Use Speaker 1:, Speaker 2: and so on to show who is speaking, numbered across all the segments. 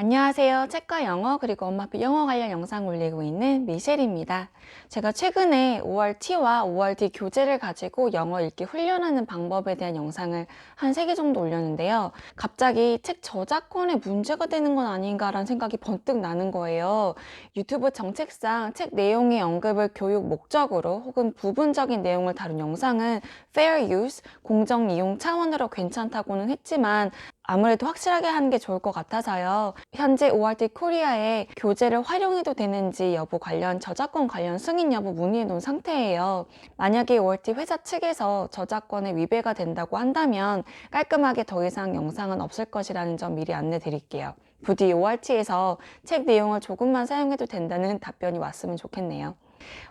Speaker 1: 안녕하세요. 책과 영어 그리고 엄마표 영어 관련 영상 올리고 있는 미셸입니다. 제가 최근에 5월T와 5월D 교재를 가지고 영어 읽기 훈련하는 방법에 대한 영상을 한 3개 정도 올렸는데요. 갑자기 책 저작권에 문제가 되는 건 아닌가라는 생각이 번뜩 나는 거예요. 유튜브 정책상 책 내용의 언급을 교육 목적으로 혹은 부분적인 내용을 다룬 영상은 fair use, 공정 이용 차원으로 괜찮다고는 했지만 아무래도 확실하게 하는 게 좋을 것 같아서요. 현재 ORT 코리아에 교재를 활용해도 되는지 여부 관련 저작권 관련 승인 여부 문의해 놓은 상태예요. 만약에 ORT 회사 측에서 저작권에 위배가 된다고 한다면 깔끔하게 더 이상 영상은 없을 것이라는 점 미리 안내 드릴게요. 부디 ORT에서 책 내용을 조금만 사용해도 된다는 답변이 왔으면 좋겠네요.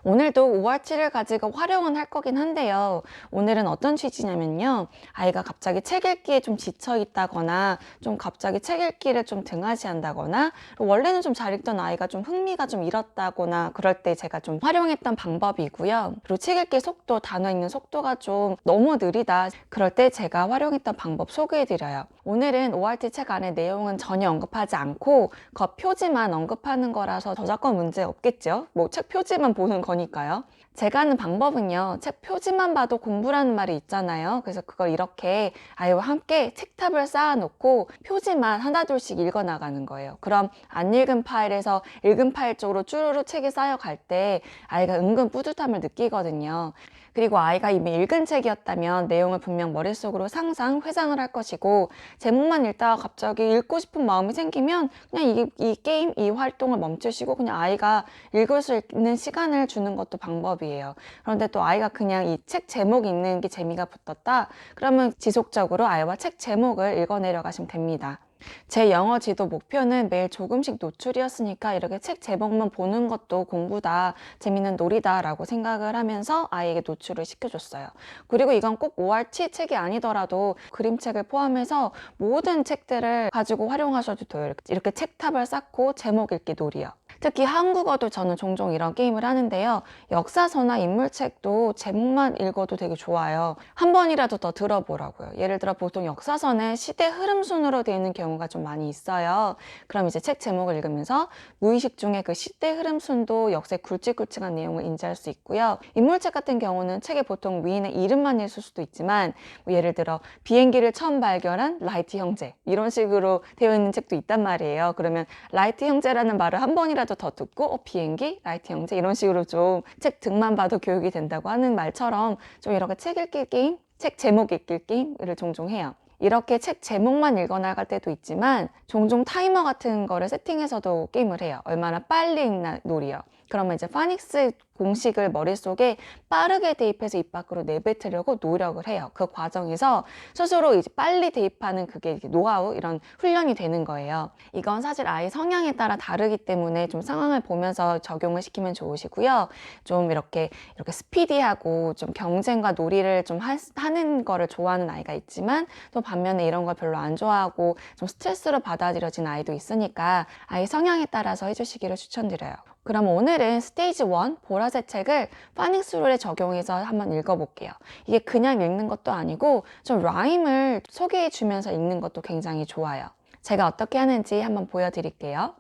Speaker 1: 오늘도 5월치를 가지고 활용은 할 거긴 한데요. 오늘은 어떤 취지냐면요. 아이가 갑자기 책 읽기에 좀 지쳐 있다거나 좀 갑자기 책 읽기를 좀 등하시한다거나 원래는 좀 잘 읽던 아이가 좀 흥미가 좀 잃었다거나 그럴 때 제가 좀 활용했던 방법이고요. 그리고 책 읽기 속도, 단어 읽는 속도가 좀 너무 느리다. 그럴 때 제가 활용했던 방법 소개해 드려요. 오늘은 5월치 책 안에 내용은 전혀 언급하지 않고 그 표지만 언급하는 거라서 저작권 문제 없겠죠. 뭐 책 표지만 보는 거니까요. 제가 하는 방법은요, 책 표지만 봐도 공부라는 말이 있잖아요. 그래서 그걸 이렇게 아이와 함께 책탑을 쌓아놓고 표지만 하나둘씩 읽어 나가는 거예요. 그럼 안 읽은 파일에서 읽은 파일 쪽으로 쭈루루 책이 쌓여갈 때 아이가 은근 뿌듯함을 느끼거든요. 그리고 아이가 이미 읽은 책이었다면 내용을 분명 머릿속으로 상상, 회상을 할 것이고 제목만 읽다가 갑자기 읽고 싶은 마음이 생기면 그냥 이, 이 게임, 이 활동을 멈추시고 그냥 아이가 읽을 수 있는 시간을 주는 것도 방법이에요. 그런데 또 아이가 그냥 이 책 제목 읽는 게 재미가 붙었다? 그러면 지속적으로 아이와 책 제목을 읽어내려 가시면 됩니다. 제 영어 지도 목표는 매일 조금씩 노출이었으니까 이렇게 책 제목만 보는 것도 공부다, 재밌는 놀이다 라고 생각을 하면서 아이에게 노출을 시켜줬어요. 그리고 이건 꼭 5월치 책이 아니더라도 그림책을 포함해서 모든 책들을 가지고 활용하셔도 돼요. 이렇게 책탑을 쌓고 제목 읽기 놀이요. 특히 한국어도 저는 종종 이런 게임을 하는데요. 역사서나 인물책도 제목만 읽어도 되게 좋아요. 한 번이라도 더 들어보라고요. 예를 들어 보통 역사서는 시대 흐름 순으로 되어 있는 경우가 좀 많이 있어요. 그럼 이제 책 제목을 읽으면서 무의식 중에 그 시대 흐름 순도 역사의 굵직굵직한 내용을 인지할 수 있고요. 인물책 같은 경우는 책에 보통 위인의 이름만 있을 수도 있지만 뭐 예를 들어 비행기를 처음 발견한 라이트 형제 이런 식으로 되어 있는 책도 있단 말이에요. 그러면 라이트 형제라는 말을 한 번이라도 더 듣고 어, 비행기, 라이트 형제 이런 식으로 좀 책 등만 봐도 교육이 된다고 하는 말처럼 좀 이렇게 책 읽기 게임, 책 제목 읽기 게임을 종종 해요. 이렇게 책 제목만 읽어나갈 때도 있지만 종종 타이머 같은 거를 세팅해서도 게임을 해요. 얼마나 빨리 읽나 놀이요. 그러면 이제 파닉스 공식을 머릿속에 빠르게 대입해서 입 밖으로 내뱉으려고 노력을 해요. 그 과정에서 스스로 이제 빨리 대입하는 그게 노하우 이런 훈련이 되는 거예요. 이건 사실 아이 성향에 따라 다르기 때문에 좀 상황을 보면서 적용을 시키면 좋으시고요. 좀 이렇게 이렇게 스피디하고 좀 경쟁과 놀이를 좀 하, 하는 거를 좋아하는 아이가 있지만 또 반면에 이런 걸 별로 안 좋아하고 좀 스트레스로 받아들여진 아이도 있으니까 아이 성향에 따라서 해주시기를 추천드려요. 그럼 오늘은 스테이지 1 보라색 책을 파닉스 룰에 적용해서 한번 읽어볼게요. 이게 그냥 읽는 것도 아니고 좀 라임을 소개해 주면서 읽는 것도 굉장히 좋아요. 제가 어떻게 하는지 한번 보여드릴게요.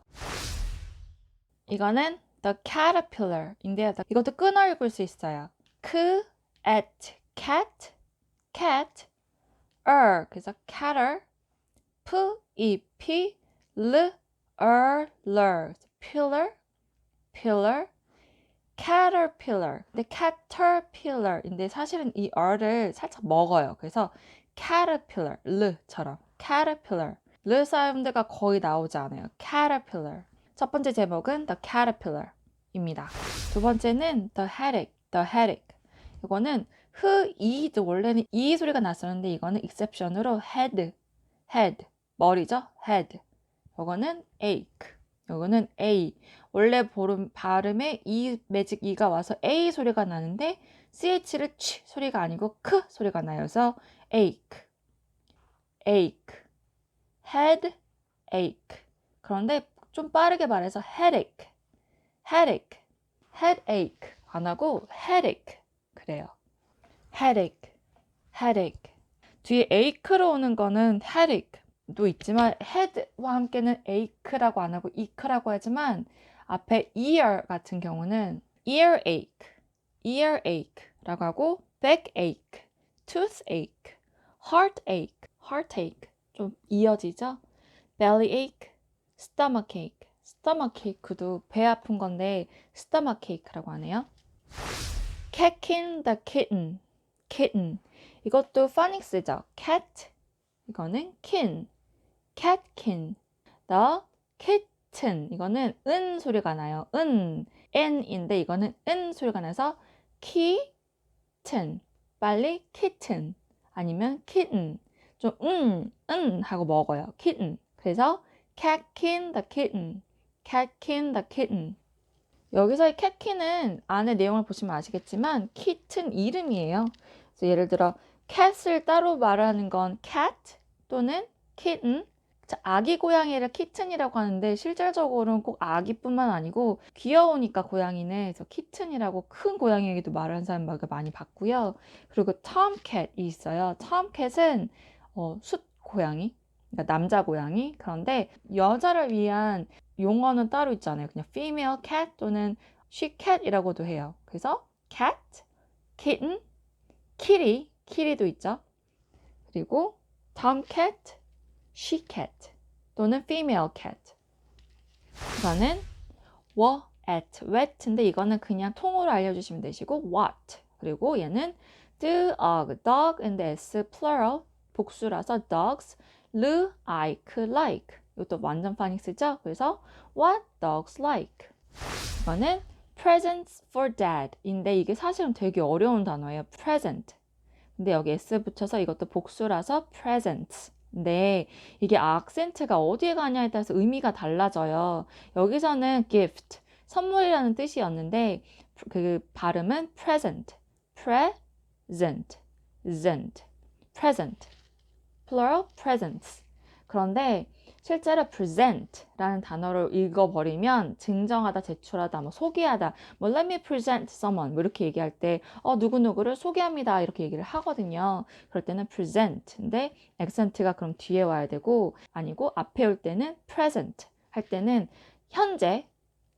Speaker 2: 이거는 the caterpillar인데요. 이것도 끊어 읽을 수 있어요. 크, at, cat, cat, er, 그래서 cater, p, e, p, l, er, ler, pillar, pillar, caterpillar. 근데 caterpillar인데 사실은 이 er를 살짝 먹어요. 그래서 caterpillar, l처럼 caterpillar. 르 사운드가 거의 나오지 않아요. caterpillar. 첫 번째 제목은 The Caterpillar입니다. 두 번째는 The Headache, The Headache. 이거는 흐, 이도 원래는 이 소리가 났었는데 이거는 exception으로 head, head, 머리죠? head. 이거는 ache. 이거는 a. 원래 보름, 발음에 이 매직 이가 와서 a 소리가 나는데 ch를 취 소리가 아니고 크 소리가 나요. 그래서 ache, ache, head, ache. 그런데 좀 빠르게 말해서 headache, headache, headache 안 하고 headache 그래요. headache, headache. 뒤에 ache로 오는 거는 headache, 도 있지만 head와 함께는 ache라고 안 하고 each라고 하지만 앞에 ear 같은 경우는 earache, earache라고 하고 backache, toothache, heartache, heartache 좀 이어지죠? bellyache, stomachache, stomachache도 배 아픈 건데 stomachache라고 하네요. kicking the kitten, kitten 이것도 phonics죠. cat 이거는 kin, catkin. the kitten 이거는 은 소리가 나요. 은 n인데 이거는 은 소리가 나서 kitten 빨리 kitten 아니면 kitten 좀 음, 은 하고 먹어요. kitten 그래서 catkin the kitten, catkin the kitten. 여기서의 catkin은 안에 내용을 보시면 아시겠지만 kitten 이름이에요. 그래서 예를 들어 cat을 따로 말하는 건 cat 또는 kitten. 자, 아기 고양이를 kitten이라고 하는데 실질적으로는 꼭 아기뿐만 아니고 귀여우니까 고양이는 그래서 kitten이라고 큰 고양이에게도 말하는 사람 많이 봤고요. 그리고 tomcat이 있어요. tomcat은 어, 숫 고양이, 그러니까 남자 고양이. 그런데 여자를 위한 용어는 따로 있잖아요. 그냥 female cat 또는 she cat이라고도 해요. 그래서 cat, kitten, kitty, kitty도 있죠. 그리고 tomcat, she cat 또는 female cat. 이거는 were at, wet인데 이거는 그냥 통으로 알려주시면 되시고 what. 그리고 얘는 dog, dog인데 s plural 복수라서 dogs, like, like. 이것도 완전 파닉스죠? 그래서 what dogs like. 이거는 presents for dad인데 이게 사실은 되게 어려운 단어예요. present. 근데 여기 s 붙여서 이것도 복수라서 presents. 근데 이게 악센트가 어디에 가냐에 따라서 의미가 달라져요. 여기서는 gift, 선물이라는 뜻이었는데 그 발음은 present, present, present, present, plural presents. 그런데 실제로 present라는 단어를 읽어버리면 증정하다, 제출하다, 뭐 소개하다, 뭐 let me present someone 뭐 이렇게 얘기할 때 어, 누구누구를 소개합니다 이렇게 얘기를 하거든요. 그럴 때는 present인데 액센트가 그럼 뒤에 와야 되고 아니고 앞에 올 때는 present 할 때는 현재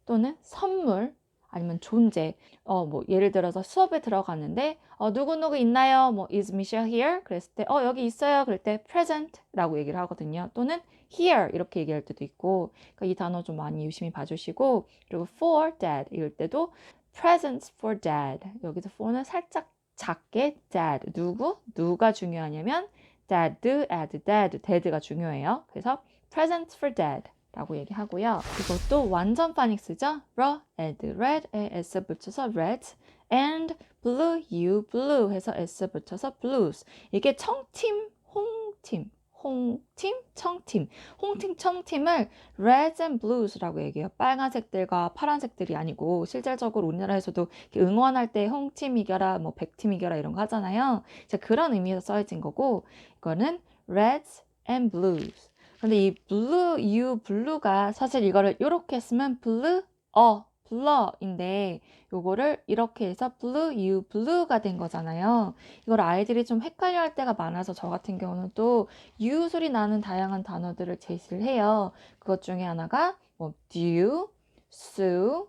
Speaker 2: 또는 선물 아니면 존재 어 뭐 예를 들어서 수업에 들어갔는데 어 누구누구 있나요? 뭐 is Michelle here? 그랬을 때 어 여기 있어요. 그럴 때 present라고 얘기를 하거든요. 또는 here 이렇게 얘기할 때도 있고 그러니까 이 단어 좀 많이 유심히 봐주시고 그리고 for dad 이럴 때도 presents for dad 여기서 for는 살짝 작게 dad 누구 누가 중요하냐면 dad, add, dad, dad가 중요해요. 그래서 presents for dad 라고 얘기하고요. 이것도 완전 파닉스죠? red, red에 s 붙여서 red and blue, you blue 해서 s 붙여서 blues. 이게 청팀, 홍팀, 홍팀, 청팀, 홍팀, 청팀을 reds and blues라고 얘기해요. 빨간색들과 파란색들이 아니고 실질적으로 우리나라에서도 응원할 때 홍팀 이겨라, 뭐 백팀 이겨라 이런 거 하잖아요. 이제 그런 의미에서 써진 거고 이거는 reds and blues. 근데 이 blue, you, blue가 사실 이거를 이렇게 쓰면 blue, 어, 블러인데 요거를 이렇게 해서 blue, you, blue가 된 거잖아요. 이걸 아이들이 좀 헷갈려 할 때가 많아서 저 같은 경우는 또 you 소리 나는 다양한 단어들을 제시를 해요. 그것 중에 하나가 뭐 due, sue,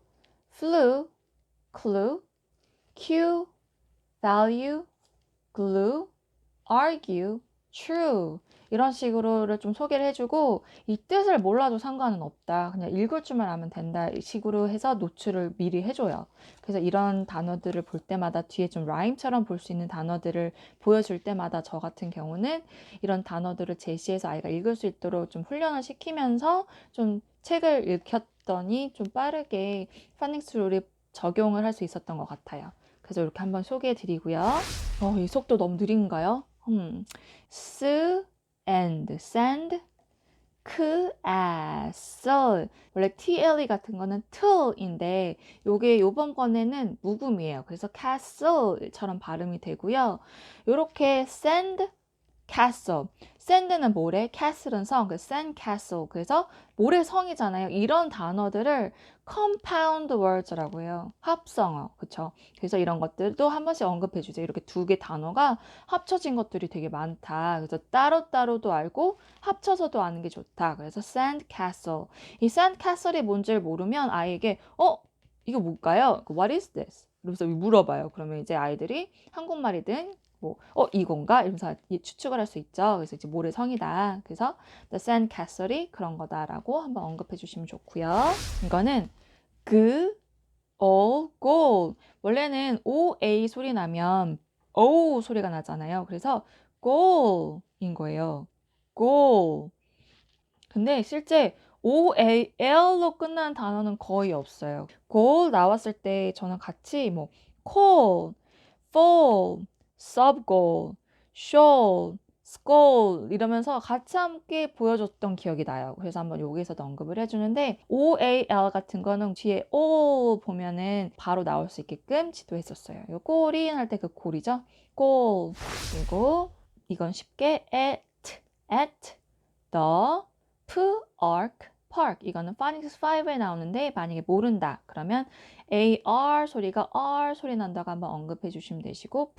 Speaker 2: flew, clue, cue, value, glue, argue, true 이런 식으로를 좀 소개를 해주고 이 뜻을 몰라도 상관은 없다. 그냥 읽을 줄만 알면 된다. 이 식으로 해서 노출을 미리 해줘요. 그래서 이런 단어들을 볼 때마다 뒤에 좀 라임처럼 볼 수 있는 단어들을 보여줄 때마다 저 같은 경우는 이런 단어들을 제시해서 아이가 읽을 수 있도록 좀 훈련을 시키면서 좀 책을 읽혔더니 좀 빠르게 파닉스 룰이 적용을 할 수 있었던 것 같아요. 그래서 이렇게 한번 소개해 드리고요. 어, 이 속도 너무 느린가요? 음, 스, and, 크, as, 원래 tle 같은 거는 till인데 요게 요번 건에는 묵음이에요. 그래서 castle처럼 발음이 되고요. 요렇게 send, castle. sand는 모래, castle은 성, 그 sand castle. 그래서 모래 성이잖아요. 이런 단어들을 compound words라고 해요. 합성어. 그쵸? 그래서 이런 것들도 한 번씩 언급해 주세요. 이렇게 두 개 단어가 합쳐진 것들이 되게 많다. 그래서 따로 따로도 알고 합쳐서도 아는 게 좋다. 그래서 sand castle. 이 sand castle이 뭔지를 모르면 아이에게 어? 이거 뭘까요? What is this? 이러면서 물어봐요. 그러면 이제 아이들이 한국말이든 뭐, 어, 이건가? 이러면서 추측을 할 수 있죠. 그래서 이제 모래성이다. 그래서 the sand castle이 그런 거다라고 한번 언급해 주시면 좋고요. 이거는 그, 어, 골. 원래는 OA 소리 나면 O 소리가 나잖아요. 그래서 골인 거예요. 골. 근데 실제 OAL로 끝나는 단어는 거의 없어요. 골 나왔을 때 저는 같이 뭐 call, fall, subgoal, shoal, scold 이러면서 같이 함께 보여줬던 기억이 나요. 그래서 한번 여기서도 언급을 해주는데 OAL 같은 거는 뒤에 O 보면은 바로 나올 수 있게끔 지도했었어요. 요 골이 할 때 그 골이죠. 골 그리고 이건 쉽게 at, at the park, park 이거는 phonics 5에 나오는데 만약에 모른다 그러면 AR 소리가 R 소리 난다고 한번 언급해 주시면 되시고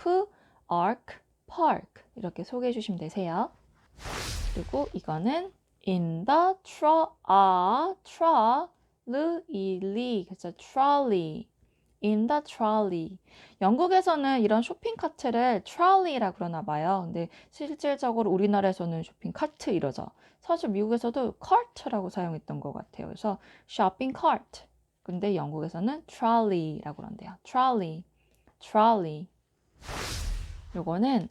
Speaker 2: park, park 이렇게 소개해 주시면 되세요. 그리고 이거는 in the tro, 아, trolley, 그래서 trolley, in the trolley. 영국에서는 이런 쇼핑 카트를 trolley라 그러나 봐요. 근데 실질적으로 우리나라에서는 쇼핑 카트 이러죠. 사실 미국에서도 cart라고 사용했던 것 같아요. 그래서 shopping cart. 근데 영국에서는 trolley라고 그런대요. trolley, trolley. 요거는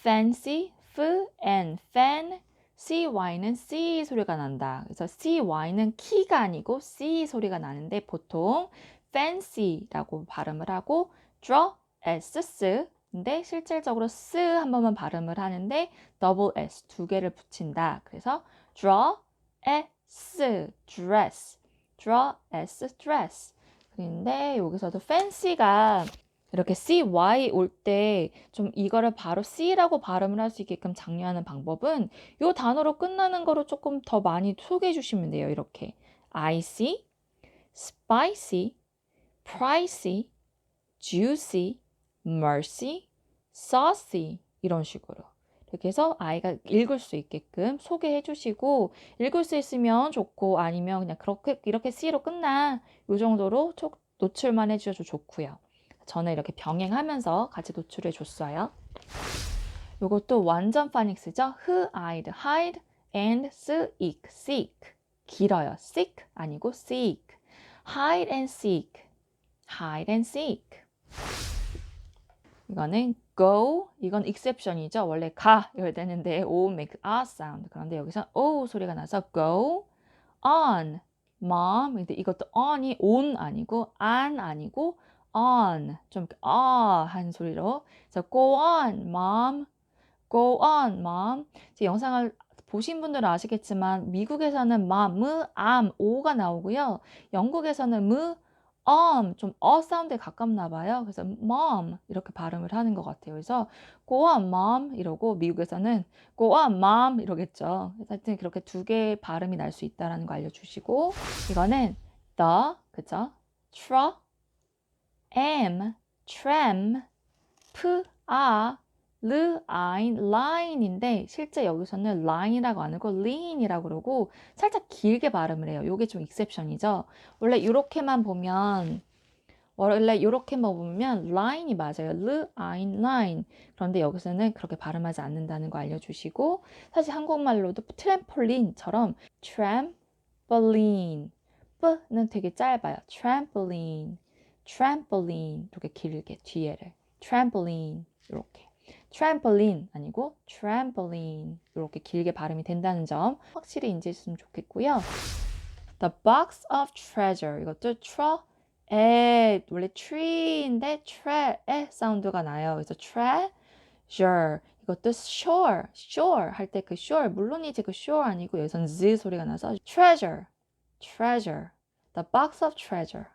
Speaker 2: fancy, f and fan, cy는 c 소리가 난다. 그래서 cy는 키가 아니고 c 소리가 나는데 보통 fancy라고 발음을 하고 draw s s 근데 실질적으로 s 한 번만 발음을 하는데 double s 두 개를 붙인다. 그래서 draw s dress, draw s dress. 근데 여기서도 fancy가 이렇게 cy 올 때 좀 이거를 바로 c라고 발음을 할 수 있게끔 장려하는 방법은 이 단어로 끝나는 거로 조금 더 많이 소개해 주시면 돼요. 이렇게 icy, spicy, pricey, juicy, mercy, saucy 이런 식으로 이렇게 해서 아이가 읽을 수 있게끔 소개해 주시고 읽을 수 있으면 좋고 아니면 그냥 그렇게 이렇게 C로 끝나 요 정도로 초- 노출만 해주셔도 좋고요. 저는 이렇게 병행하면서 같이 노출해 줬어요. 요것도 완전 파닉스죠. hide, hide and seek, seek 길어요. seek 아니고 seek, hide and seek, hide and seek. 이거는 go, 이건 exception이죠. 원래 가 이럴 때는데 o make a sound. 그런데 여기서 o 소리가 나서 go on, mom. 근데 이것도 on이 on 아니고 an 아니고 on 좀 아 한 소리로. 그래서 go on, mom. go on, mom. 이제 영상을 보신 분들은 아시겠지만 미국에서는 mom, am, o가 나오고요. 영국에서는 m, um, 좀 어 사운드에 가깝나 봐요. 그래서 mom 이렇게 발음을 하는 것 같아요. 그래서 go on, mom 이러고 미국에서는 go on, mom 이러겠죠. 하여튼 그렇게 두 개의 발음이 날 수 있다라는 거 알려주시고 이거는 the, 그죠? tra, am, tram, p, a, 르, 아인, 라인인데 실제 여기서는 라인이라고 안 하고 lean이라고 그러고 살짝 길게 발음을 해요. 요게 좀 익셉션이죠. 원래 이렇게만 보면 원래 이렇게만 보면 라인이 맞아요. 르, 아인, 라인. 그런데 여기서는 그렇게 발음하지 않는다는 거 알려주시고 사실 한국말로도 트램폴린처럼 trampoline B는 되게 짧아요. trampoline, trampoline 이렇게 길게 뒤에를 trampoline 이렇게 trampoline 아니고 trampoline 이렇게 길게 발음이 된다는 점 확실히 인지했으면 좋겠고요. The box of treasure 이것도 tr 에 원래 tree인데 tre에 사운드가 나요. 그래서 treasure 이것도 shore, shore 할 때 그 shore 물론이지 그 shore 아니고 여기서는 z 소리가 나서 treasure, treasure, the box of treasure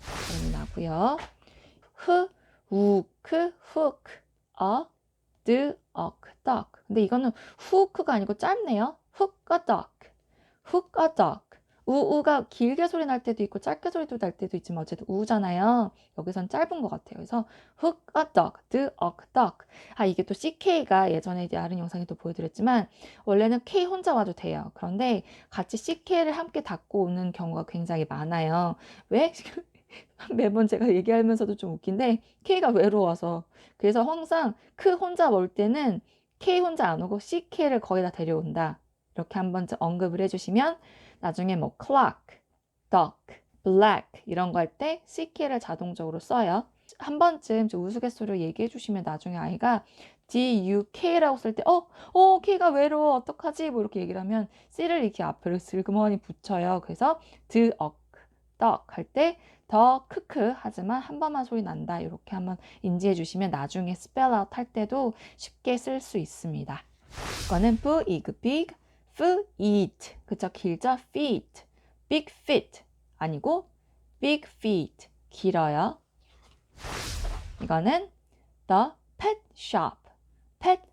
Speaker 2: 발음이 나고요. 흑, 우크, 훅, 어, duck, duck. 근데 이거는 hook가 아니고 짧네요. duck, hook a duck. 우우가 길게 소리 날 때도 있고 짧게 소리 날 때도 있지만 어쨌든 우잖아요. 여기선 짧은 것 같아요. 그래서 hook a duck, duck, duck. 아 이게 또 CK가 예전에 다른 영상에 또 보여드렸지만 원래는 K 혼자 와도 돼요. 그런데 같이 CK를 함께 닫고 오는 경우가 굉장히 많아요. 왜? 매번 제가 얘기하면서도 좀 웃긴데 K가 외로워서 그래서 항상 크 혼자 올 때는 K 혼자 안 오고 CK를 거의 다 데려온다. 이렇게 한번 언급을 해주시면 나중에 뭐 clock, duck, black 이런 거 할 때 CK를 자동적으로 써요. 한 번쯤 좀 우스갯소리로 얘기해 주시면 나중에 아이가 DUK라고 쓸 때, 어, 어, K가 외로워, 어떡하지? 뭐 이렇게 얘기를 하면 C를 이렇게 앞으로 슬그머니 붙여요. 그래서 드, 억, 떡 할 때 더 크크 하지만 한 번만 소리 난다. 이렇게 한번 인지해 주시면 나중에 스펠 아웃 할 때도 쉽게 쓸 수 있습니다. 이거는 뿌, 이그, big, 프, eat. 그쵸? 길죠? feet. big. 아니고 big. 길어요. 이거는 the pet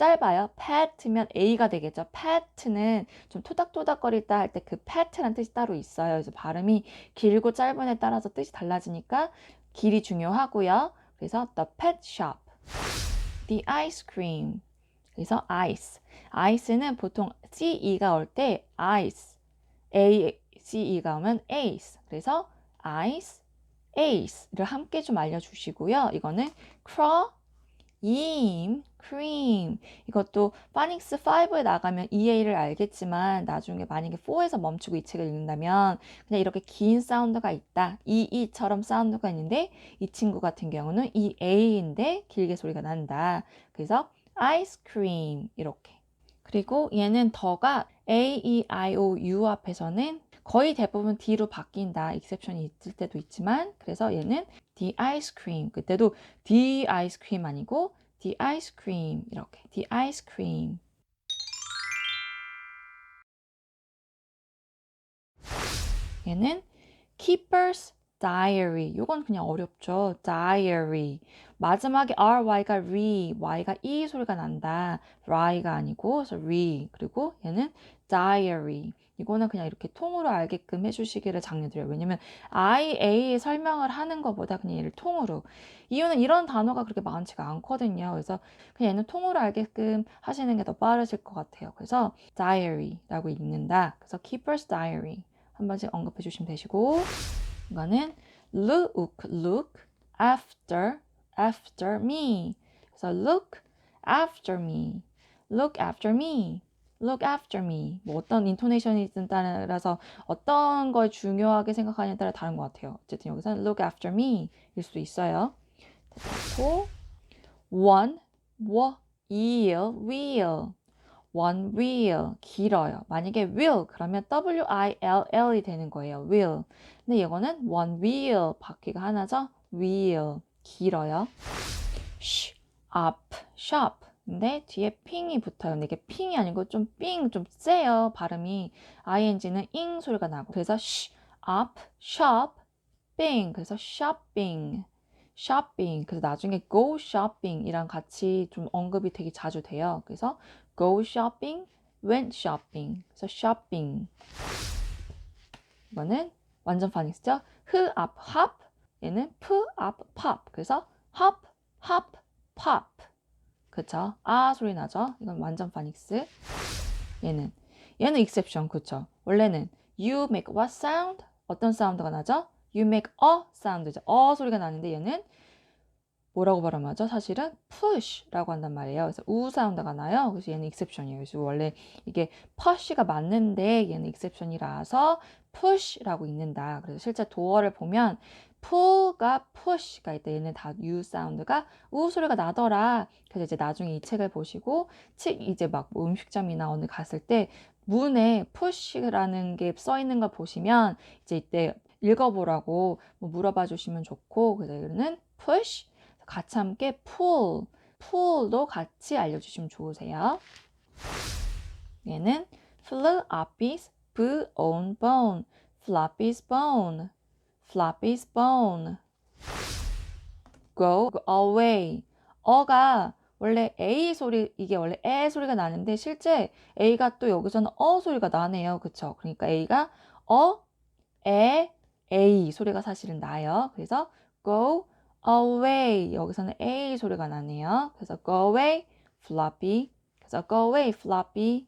Speaker 2: 짧아요. pet면 A가 되겠죠. pet는 좀 토닥토닥거리다 할 때 그 pet라는 뜻이 따로 있어요. 그래서 발음이 길고 짧은에 따라서 뜻이 달라지니까 길이 중요하고요. 그래서 the pet shop. the ice cream. 그래서 ice. ice는 보통 CE가 올 때 ice. A, CE가 오면 ace. 그래서 ice, ace를 함께 좀 알려주시고요. 이거는 craw, 임, cream. 이것도 파닉스 5에 나가면 EA를 알겠지만 나중에 만약에 4에서 멈추고 이 책을 읽는다면 그냥 이렇게 긴 사운드가 있다. EE처럼 사운드가 있는데 이 친구 같은 경우는 EA인데 길게 소리가 난다. 그래서 아이스크림 이렇게. 그리고 얘는 더가 A, E, I, O, U 앞에서는 거의 대부분 D로 바뀐다. 익셉션이 있을 때도 있지만 그래서 얘는 the ice cream. 그때도 the ice cream 아니고 the ice cream 이렇게 the ice cream. 얘는 keeper's diary. 요건 그냥 어렵죠. diary. 마지막에 ry가 re, y가 e 소리가 난다. ry가 아니고 그래서 re. 그리고 얘는 diary. 이거는 그냥 이렇게 통으로 알게끔 해주시기를 장려드려요. 왜냐면 IA 설명을 하는 것보다 그냥 얘를 통으로. 이유는 이런 단어가 그렇게 많지가 않거든요. 그래서 그냥 얘는 통으로 알게끔 하시는 게 더 빠르실 것 같아요. 그래서 diary라고 읽는다. 그래서 keeper's diary 한 번씩 언급해 주시면 되시고 이거는 look, look after, after me. 그래서 look after me, look after me. Look after me. 뭐 어떤 인토네이션이든 따라서 어떤 걸 중요하게 생각하냐에 따라 다른 것 같아요. 어쨌든 여기서는 look after me 일 수도 있어요. 됐고 one, 워, will, will. one will 길어요. 만약에 will 그러면 W I L L이 되는 거예요. will. 근데 이거는 one will 바퀴가 하나죠. will 길어요. sh, up, shop. 근데 뒤에 핑이 붙어요. 근데 이게 핑이 아니고 좀 삥, 좀 세요. 발음이 ing는 잉 소리가 나고. 그래서 sh, up, shop, 빙. 그래서 shopping, shopping. 그래서 나중에 go shopping이랑 같이 좀 언급이 되게 자주 돼요. 그래서 go shopping, went shopping. 그래서 shopping. 이거는 완전 파닉스죠. 흐, 앞, hop. 얘는 프, 앞, pop. 그래서 hop, hop, pop. 그쵸? 아 소리 나죠? 이건 완전 파닉스. 얘는 얘는 exception 그쵸? 원래는 you make what sound? 어떤 사운드가 나죠? you make a sound죠. 어 소리가 나는데 얘는 뭐라고 발음하죠? 사실은 push라고 한단 말이에요. 그래서 우 사운드가 나요. 그래서 얘는 exception이에요. 그래서 원래 이게 push가 맞는데 얘는 exception이라서 push라고 읽는다. 그래서 실제 도어를 보면 pull가 push가 있다. 얘는 다 u 사운드가 우 소리가 나더라. 그래서 이제 나중에 이 책을 보시고 책 이제 막 뭐 음식점이나 어느 갔을 때 문에 push라는 게 써 있는 걸 보시면 이제 이때 읽어보라고 뭐 물어봐 주시면 좋고 그래서 얘는 push 같이 함께 pull, pull도 같이 알려주시면 좋으세요. 얘는 floppy's bone, bone, floppy's bone, floppy's bone. go away. 어가 원래 A 소리, 이게 원래 에 소리가 나는데 실제 A가 또 여기서는 어 소리가 나네요. 그쵸? 그러니까 A가 어, 에, A 소리가 사실은 나요. 그래서 go away. 여기서는 A 소리가 나네요. 그래서 go away, floppy. 그래서 go away, floppy.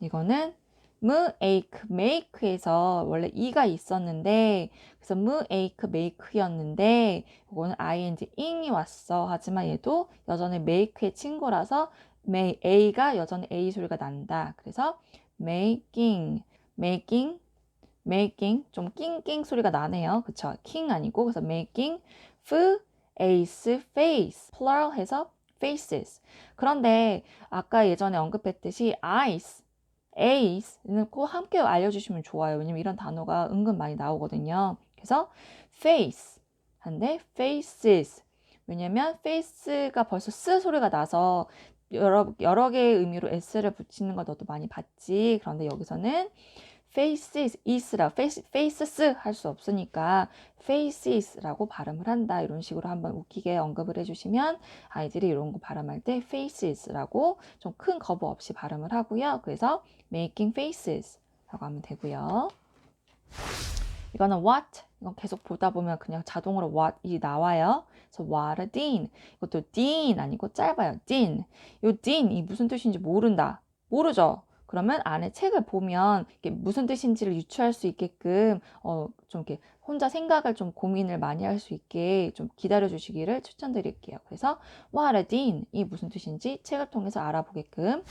Speaker 2: 이거는 m ache, make에서 원래 e가 있었는데 그래서 m ache, make였는데 이거는 ing, ing이 왔어. 하지만 얘도 여전히 make의 친구라서 may, a가 여전히 a 소리가 난다. 그래서 making, making, making 좀 낑낑 소리가 나네요. 그쵸? king 아니고 그래서 making face, face plural 해서 faces. 그런데 아까 예전에 언급했듯이 eyes, ace는 꼭 함께 알려주시면 좋아요. 왜냐면 이런 단어가 은근 많이 나오거든요. 그래서 face 한데 faces 왜냐면 face가 벌써 쓰 소리가 나서 여러 여러 개의 의미로 s를 붙이는 거 너도 많이 봤지. 그런데 여기서는 faces is라 face, faces 할 수 없으니까 faces라고 발음을 한다. 이런 식으로 한번 웃기게 언급을 해주시면 아이들이 이런 거 발음할 때 faces라고 좀 큰 거부 없이 발음을 하고요. 그래서 making faces 라고 하면 되고요. 이거는 what 이건 계속 보다 보면 그냥 자동으로 what이 나와요. 그래서 what a dean 이것도 dean 아니고 짧아요. dean 이 dean 이 무슨 뜻인지 모른다. 모르죠. 그러면 안에 책을 보면 이게 무슨 뜻인지를 유추할 수 있게끔 어, 좀 이렇게 혼자 생각을 좀 고민을 많이 할 수 있게 좀 기다려 주시기를 추천드릴게요. 그래서 dean 이 무슨 뜻인지 책을 통해서 알아보게끔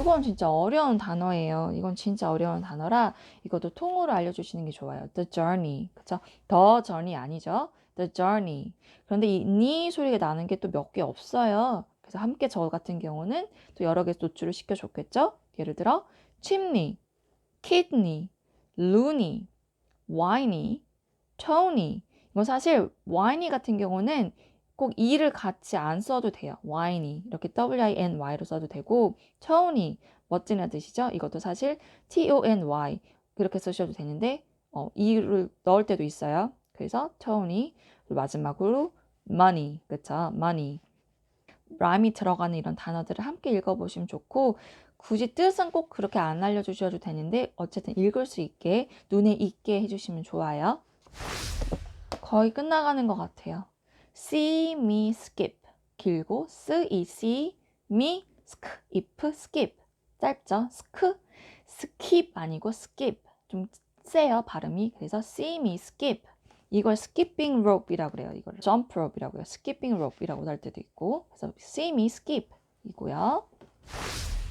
Speaker 2: 이건 진짜 어려운 단어예요. 이건 진짜 어려운 단어라 이것도 통으로 알려주시는 게 좋아요. The journey 그쵸? The journey 아니죠? The journey 그런데 이 니 소리가 나는 게 또 몇 개 없어요. 그래서 함께 저 같은 경우는 또 여러 개 노출을 시켜줬겠죠? 예를 들어 chimney, kidney, loony, whiny, tony. 이건 사실 whiny 같은 경우는 꼭 e를 같이 안 써도 돼요. whiny 이렇게 w-i-n-y로 써도 되고 tony 멋지는 뜻이죠. 이것도 사실 t-o-n-y 그렇게 쓰셔도 되는데 어, e를 넣을 때도 있어요. 그래서 tony 마지막으로 money 그쵸? money 라임이 들어가는 이런 단어들을 함께 읽어보시면 좋고 굳이 뜻은 꼭 그렇게 안 알려주셔도 되는데 어쨌든 읽을 수 있게 눈에 익게 해주시면 좋아요. 거의 끝나가는 것 같아요. see me skip 길고 s e c me sk if skip 짧죠? sk skip 아니고 skip 좀 세요 발음이 그래서 see me skip 이걸 skipping rope이라고 그래요. 이걸 jump rope이라고 해요. skipping rope이라고 할 때도 있고 그래서 see me skip 이고요.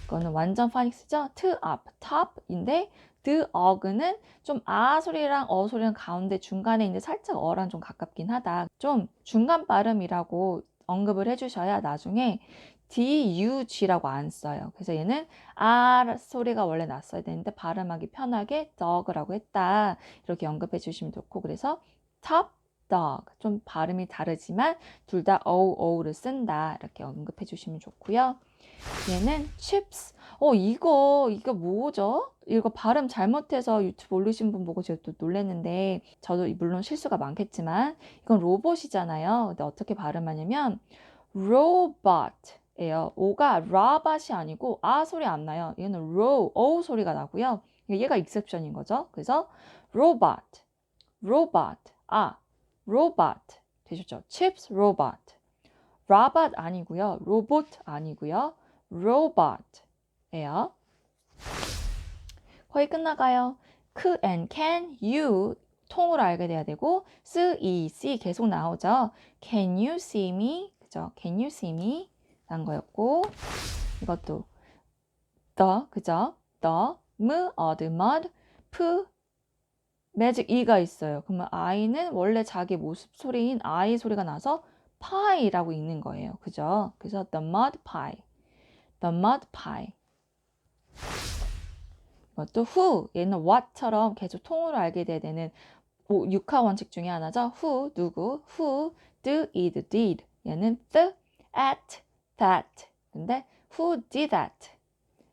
Speaker 2: 이거는 완전 파닉스죠. to up, top인데 the og는 좀 아 소리랑 어 소리랑 가운데 중간에 있는데 살짝 어랑 좀 가깝긴 하다. 좀 중간 발음이라고 언급을 해주셔야 나중에 D-U-G라고 안 써요. 그래서 얘는 아 소리가 원래 났어야 되는데 발음하기 편하게 dog라고 했다. 이렇게 언급해 주시면 좋고 그래서 top dog 좀 발음이 다르지만 둘다 o o를 쓴다. 이렇게 언급해 주시면 좋고요. 얘는 chips. 어 이거 이거 뭐죠? 이거 발음 잘못해서 유튜브 올리신 분 보고 제가 또 놀랐는데 저도 물론 실수가 많겠지만 이건 로봇이잖아요. 근데 어떻게 발음하냐면 robot예요. 오가 robot이 아니고 아 소리 안 나요. 얘는 ro, o 소리가 나고요. 얘가 익셉션인 거죠. 그래서 robot, robot, 아 robot 되셨죠? chips robot. robot 아니고요. 로봇 아니고요. robot예요. 거의 끝나가요. c and can, you 통으로 알게 돼야 되고 s, e, c 계속 나오죠. Can you see me? 그죠? Can you see me? 란 거였고 이것도 the 그죠? the, m, od, mud, p, 매직 e가 있어요. 그러면 i는 원래 자기 모습 소리인 i 소리가 나서 pie라고 읽는 거예요. 그죠? 그래서 the mud pie, the mud pie. 이것도 who 얘는 what처럼 계속 통으로 알게 되는 오, 육하 원칙 중에 하나죠. who 누구, who, do, id, did. 얘는 the, at, that. 근데 who did that.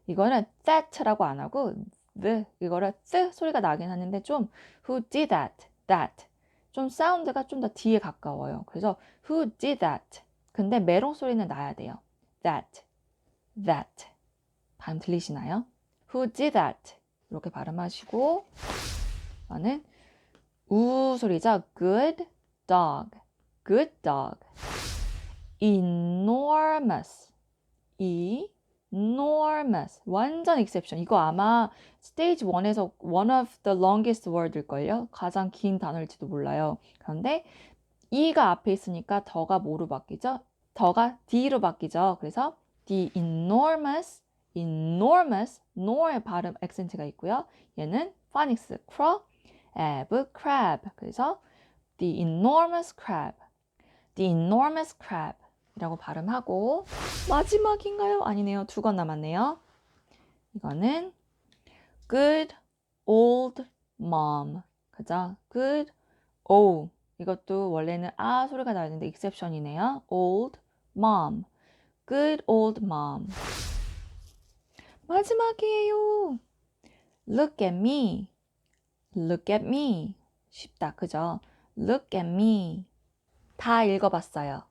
Speaker 2: 이거는 that라고 안 하고 the 이거를 the 소리가 나긴 하는데 좀 who did that, that. 좀 사운드가 좀 더 뒤에 가까워요. 그래서 who did that. 근데 메롱 소리는 나야 돼요. that, that. 발음 들리시나요? Who did that? 이렇게 발음하시고 이거는 우 소리죠. Good dog, good dog. Enormous, enormous. 완전 exception. 이거 아마 스테이지 1에서 one of the longest word일걸요. 가장 긴 단어일지도 몰라요. 그런데 e가 앞에 있으니까 더가 뭐로 바뀌죠? 더가 d로 바뀌죠. 그래서 the enormous, enormous, nor의 발음 액센트가 있고요. 얘는 phonics, craw, ab, crab. 그래서 the enormous crab, the enormous crab 이라고 발음하고 마지막인가요? 아니네요. 두 건 남았네요. 이거는 good old mom. 그죠? good o 이것도 원래는 아 소리가 나는데 exception이네요. old mom. good old mom. 마지막이에요. look at me. look at me. 쉽다. 그죠? look at me. 다 읽어봤어요.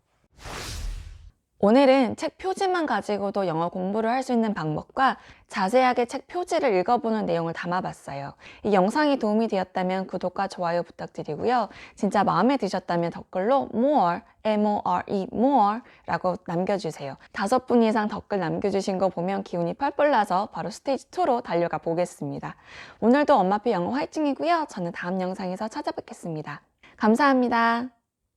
Speaker 1: 오늘은 책 표지만 가지고도 영어 공부를 할 수 있는 방법과 자세하게 책 표지를 읽어보는 내용을 담아봤어요. 이 영상이 도움이 되었다면 구독과 좋아요 부탁드리고요. 진짜 마음에 드셨다면 댓글로 more, m-o-r-e, more 라고 남겨주세요. 다섯 분 이상 댓글 남겨주신 거 보면 기운이 펄펄 나서 바로 스테이지 2로 달려가 보겠습니다. 오늘도 엄마표 영어 화이팅이고요. 저는 다음 영상에서 찾아뵙겠습니다. 감사합니다.